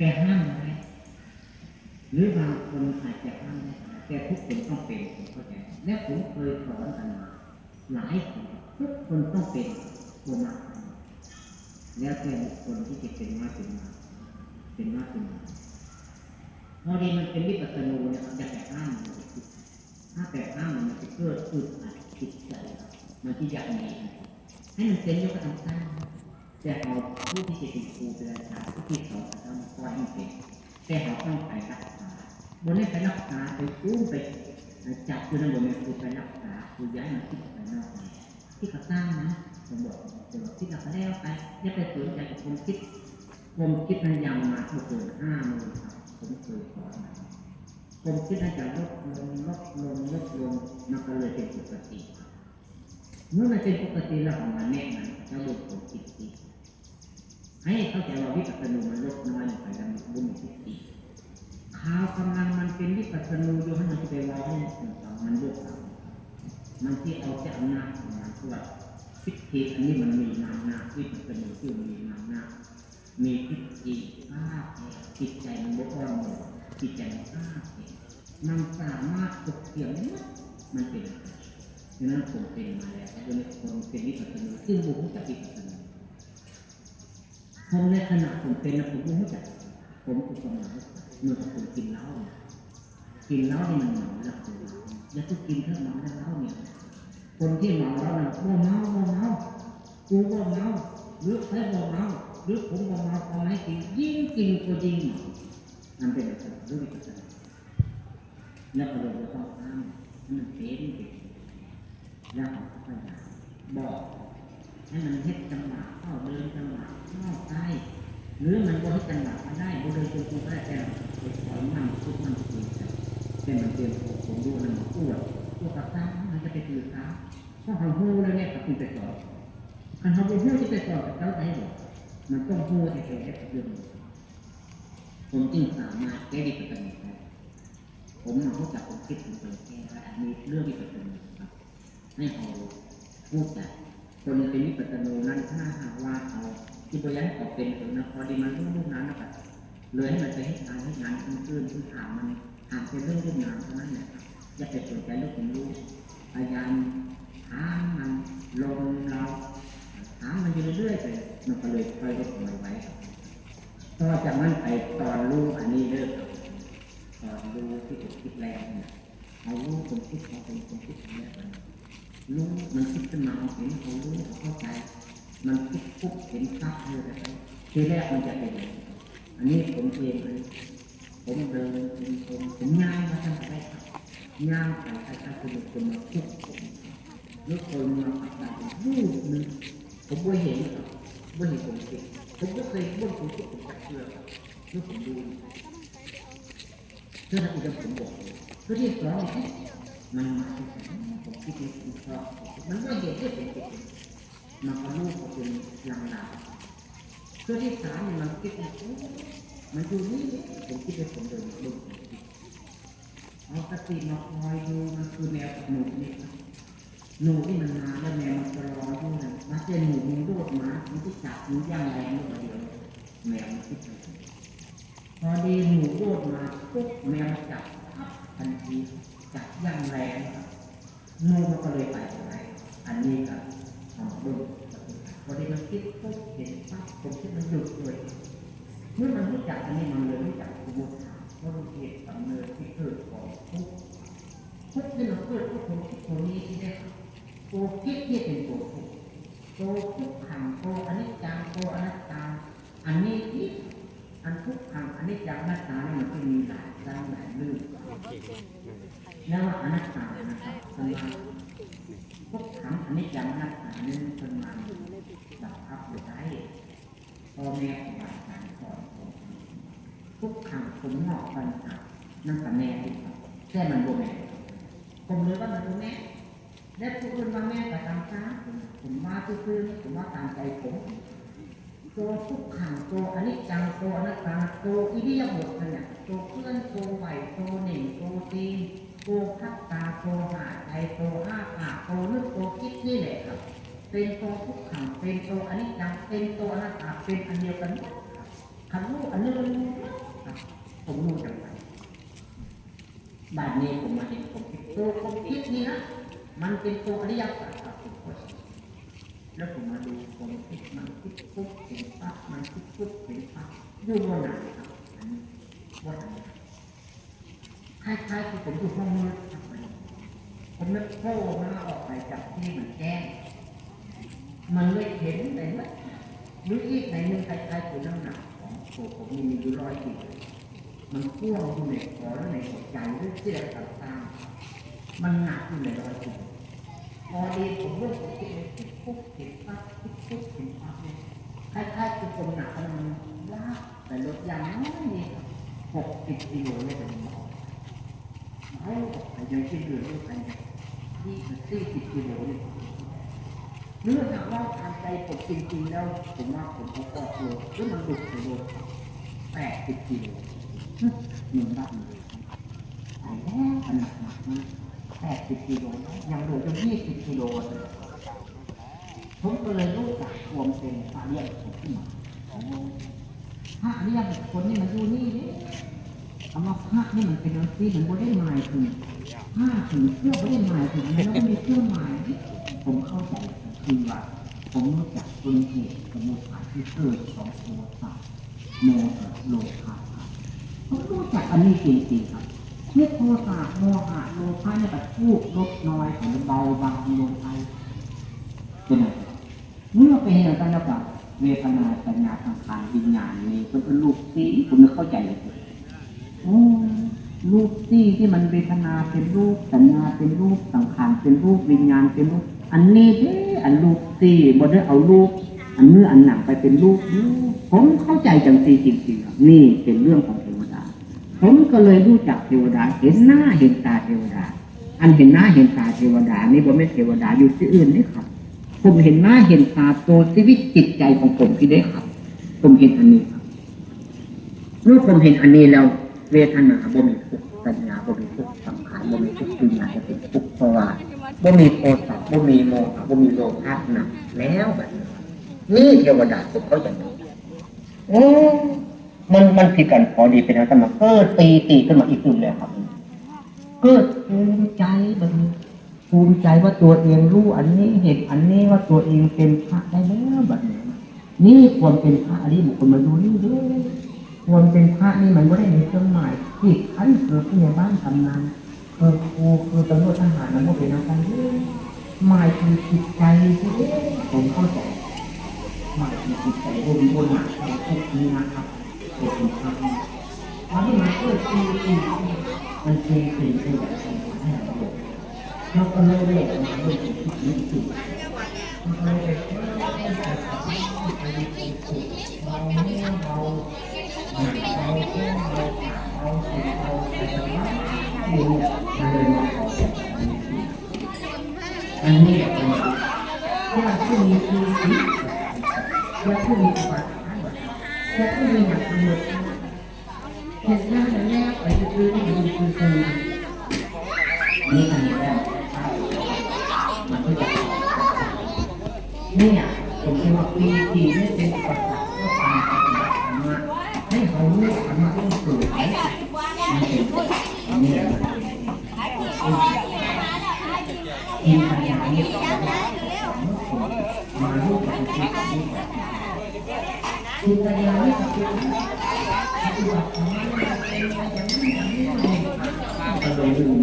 แต่ห้ามไว้หรือบางคนอาจจะห้ามได้แต่ทุกคนต้องเป็นผมเข้าใจและผมเคยสอนกันมาหลายคนทุกคนต้องเป็นตัวมาแล้วแต่บุคคลที่จะเป็นมาเป็นมาเป็นมาเป็นมาพอดีมันเป็นวิปัสสนูเนี่ยมันจะแต่ห้ามมันจะคิดถ้าแต่ห้ามมันจะเกิดอึดอัดจิตใจมันที่อยากมีให้มันเป็นยกกระทำตั้ง แต่เอาผู้ที่จะเป็นครูเป็นอาจารย์ผู้ที่สอนต้องคอยให้เป็นแต่เขาต้องไปรักษาบนนี้ไปรักษาไปกู้ไปจับคือนั่นบนนี้คือไปรักษาคือย้ายมาที่ไปนอกที่เขาตั้างนะผมบอกเดี๋ยวที่เราก็แล้วไปอย่าไปสนใจกับความคิดความคิดมันยังมาเกินห้ามื่นครับผมเคยสอนมาความคิดมันจะลดลงลดลงลดลงมันก็เลยเป็นปกติ เมื่อมันเป็นปกติแล้วของมันแน่นอนจะลดความคิดดี ให้เข้าใจว่าวิปัสสนูมันลดน้อยลงไปแล้วมันบุญคิดดีข่าวกำลังมันเป็นวิปัสสนูอยู่ให้มันไปรอให้มันลดเอามันที่เอาจะอำนาของมันคือว่าทิฏฐิอันนี้มันมีนามนาวิปัสสนูที่มีนามนามีทิฏฐิภาพจิตใจมันบกพร่องจิตใจมันภาพมันสามารถตกเกี่ยวได้มันเป็นอะไรดังนั้นผมเป็นมาแล้วแต่เป็นคนเป็นวิปัสสนาซึ่งผมรู้จักวิปัสสนูาผมในขณะผมเป็นนะผมรู้จักผมอุปมาเมื่อผมกินเหล้ากินเหล้านี่มันเมาแล้วคือแล้วก็กินเท่าเมาแล้วเหล้าเนี่ยคนที่เมาแล้วนะว่าเมาว่าเมากูว่าเมาหรือใครว่าเมาหรือผมว่าเมาเอาให้กินยิ่งกินก็ยิ่งเมานั่นเป็นอะไรรู้วิปัสสนาแล้วก็เลยต้องห้ามให้มันเป็นไปแล้วเขาก็พยายามบอกให้มันเฮ็ดจังหวะเข้าเดินจังหวะเข้าใต้หรือมันก็ให้จังหวะมาได้บ่เดินจงกรมก็ได้แต่ไปถอยมันทุกมันคุยกันแต่มันเตรียมผมดูมันมาอ้วกอ้วกกับตามันจะไปตื่นตาเพราะเขาหูแล้วเนี่ยกับคุณไปสอนคันเขาไปหูจะไปสอกับเขาได้หรอมันต้องหูไอ้แก่เรื่องผมจึงสามารถแก้ดีกับตัวเองได้ผมมาพูดจากผมคิดถึงตัวแก้และอันนี้เรื่องที่เป็นตัวเองครับให้เขาพูดแต่คนเป็นวิปัสสนูนั้นถ้าหากว่าเอาที่บริยันออกเป็นถึงนะพอดีมันรู้ลูกนั้นนะครับเลยให้มันไปให้งานให้งานขึ้นขึ้นขึ้นถามมันถามเป็นเรื่องลูกงานเท่านั้นเนี่ยอย่าไปสนใจเรื่องของลูกพยายามถามมันลงเราถามมันอยู่เรื่อยๆไปมันก็เลยค่อยลดน้อยไว้ต่อจากนั้นไปตอนลูกอันนี้เลิกตอนลูกที่ผมคิดแรงเนี่ยเอาลูกผมคิดเอาเป็นคนคิดแรง รู้มันคิดขึ้นมาเห็นเขารู้เขาเข้าใจ มันคิดปุ๊บเห็นภาพเลยทีแรกมันจะเป็นอันนี้ผมเองเลยผมเดินเป็นคนผมย่างมาตั้งแต่แรกครับย่างไปใครๆคือคนมาคุกผมหรือคนมาปักดรูปหนึ่งผมไม่เห็นไม่เห็นผมคิดผมก็เคยบ่นผมคิดผมจับเชื่อครับหรือผมดูเพื่อที่จะผมบอกเพื่อที่สองเนี่ยมันมาที่ไหน ผมคิดว่าผมชอบมันก็เห็นที่เป็นติดมันก็ลูกก็เป็นหลางลาเพื่อที่สามมันคิดว่ามันอยู่นี่ผมคิดว่าผมเดินลงเอาสติมาคอยดูมันคือแนวหนูนี่ครับหนูที่มันมาแล้วแมวมันจะรออยู่นะมาเจอหนูมันโดดมามันที่จับมันย่างแรงเลยเดียวแมวมันคิดพอดีหนูโดดมาปุ๊บแมวจับทันทีจับย่างแรงครับ เมื่อมันก็เลยไปไรอันนี้ก็ของดูพอดีมันคิดปุ๊บเห็นปั๊บผมคิดมันหยุดเลยเมื่อมันรู้จักอันนี้มันเลยรู้จักสมมติฐานว่ามันเหตุกำเนิดที่เกิดของทุกข์ทุกข์ที่มันเกิดก็ผมคิดตัวนี้ที่ได้ตัวคิดที่เป็นตัวทุกข์ตัวทุกขังตัวอนิจจังตัวอนัตตา อันนี้ที่อันทุกขังอนิ จังอนัตตาเนี่ยมันจะมีหลายด้านหลายเรื่องแล้วอนัตตานะครับสมาทุกขังอนนี้ยังอนัตตานี่เป็นมาดับพับอยู่ได้พ่อแม่ของอาจารย์สอนผมทุกขังผมหงอกปัญหานั่นแต่แม่ที่แค่มันโบแม่ผมเลยว่ามันโบแม่และผู้อื่นว่าแม่ก็ตามซ้ำผมว่าซื่อๆผมว่าตามใจผม ตัวทุกขังตัวอนิจจังตัวอนัตตาตัวอิริยาบถเนี่ยตัวเคลื่อนตัวไหวตัวหน่งตัวตีนโกพัตตาโกหาใจโกอ้าปากโกนึกโกคิดนี่แหละครับ เป็นตัวทุกขังเป็นตัวอนิจจังเป็นตัวอนัตตาเป็นอันเดียวกันหมดครับคำรู้อันนี้มันรู้ผมรู้จักไปบ้านนี้ผมมาเห็นผมคิดตัวผมคิดนี่นะมันเป็นตัวอริยสัจครับ แล้วผมมาดูผมคิดมันคิดปุ๊บเห็นปั๊บมันคิดปุ๊บเห็นปั๊บอยู่บนไหนครับอันนี้ว่าไหนคล้ายๆที่ผมอยู่ห้องมืดครับผมนึกโผล่มันออกไปจากที่มันแจ้งมันเลยเห็นในวัดหรืออีกในหนึ่งคล้ายๆคือน้ำหนักของตัวผมมีอยู่ร้อยกิโลมันพ่วงอยู่ในคอและในหัวใจด้วยเสี้ยต่างๆมันหนักอยู่ในร้อยกิโล พอดีผมเริ่องผมคิดเลยคิดปุ๊บเห็นปั๊บคิดปุ๊บเห็นปั๊บเนี่ยคล้ายๆคือคนหนักมันลากแต่ลดอย่างน้อยนี่หกสิบกิโลเลยเป็นหมอเอาออกไปยังที่เหลือด้วยกันที่สี่สิบกิโลเนี่ยเนื่องจากว่าทางใจผมจริงๆแล้วผมว่าผมเอาออกโลหรือมันดุไปโลแปดสิบกิโลหนึ่งบ้านไอ้แล้วขนาดหนั กมากแปดสิบกิโลยังเหลือจะยี่สิบกิโลเลยผมก็เลยรู้จักความเป็นพระเรียกผมขึ้นมาพระเรียกคนนี่มันอยู่นี่นี่เอามาพระนี่มันเป็นอะไรที่มันไม่ได้หมายถึงผ้าถึงเสื้อไม่ได้หมายถึงแล้วก็มีเครื่องหมาย ผมเข้าใจคือว่าผมรู้จักต้นเหตุสมุทฐานที่เกิดของโทสะโมหะโลภะผมรู้จักอันนี้จริงๆครับ เมื่อโทสะโมหะโลภะเนี่ยแบบพูดลดน้อยหรือเบาบางลงไปเป็นไงเมื่อเป็นอย่างนั้นแล้วกับเวทนาสัญญาสังขารวิญญาณนี่เป็นลูกซีผมนึกเข้าใจเลยโอ้รูปที่ที่มันเวทนาเป็นรูปสัญญาเป็นรูปสังขารเป็นรูปวิญญาณเป็นรูป อันนี้เด้อันรูปที่บ่ได้เอารูป อันเนื้ออันหนังไปเป็นรูปผมเข้าใจจังสีจริงๆนี่เป็นเรื่องของ ผมก็เลยรู้จักเทวดา เห็นหน้าเห็นตาเทวดา อันเห็นหน้าเห็นตาเทวดา นี่บ่ไม่นเทวดาอยู่ที่อื่นนี่ครับ ผมเห็นหน้าเห็นตาตัวชีวิตจิตใจของผมที่ได้ครับ ผมเห็นอันนี้ครับเมื่อผมเห็นอันนี้แล้วเวทนาบ่มีทุกข์สัญญาบ่มีทุกข์สังขารบ่มีทุกข์วิญญาจะเป็นทุกข์เพราะว่าบ่มีโทสะบ่มีโมหะบ่มีโลภะหนักแล้วแบบนี้เทวดาผมเขาอย่างนี้โอ้ มันมันผิดกันพอดีเป็นอะไรมาเกิดตีตีขึ้นมาอีกขึ้นเลยครับเกิดภูมิใจบัดนี้ภูมิใจว่าตัวเองรู้อันนี้เห็นอันนี้ว่าตัวเองเป็นพระได้แล้วบัดนี้นี่ความเป็นพระอริบุคคลมาดูนี่ด้อความเป็นพระนี่มันไม่ได้มีเครื่องหมายที่ขันคือผู้ใหญ่บ้านกำนันคือครูคือตำรวจทหารมันก็เป็นอาการที่หมายถึงจิตใจผมเข้าใจหมายถึงจิตใจบนบนหนักในทุกนี้นะครับ เป็นพระตอนที่มันเกิดตีตีมันตีตีตีแบบให้เราดูเราก็เลยเรียกมันเลยจิตนี้จิตมันเลยเรียกว่าเบาไม่เบา ยาที่มีหนักกำหนดเห็นหน้าแล้วแนบไปคือที่มันคือคือนี่อันแล้วมันก็จะเนี่ยผมคิดว่าปีที่นี่เป็นปัจรรคก็ตามปฏิบัติธรรมะ ให้เขารู้ธรรมะต้องสูงมันเป็นนี่แหละอินทรีย์เนี่ยมาลูกกับชีวิตนี้ อิน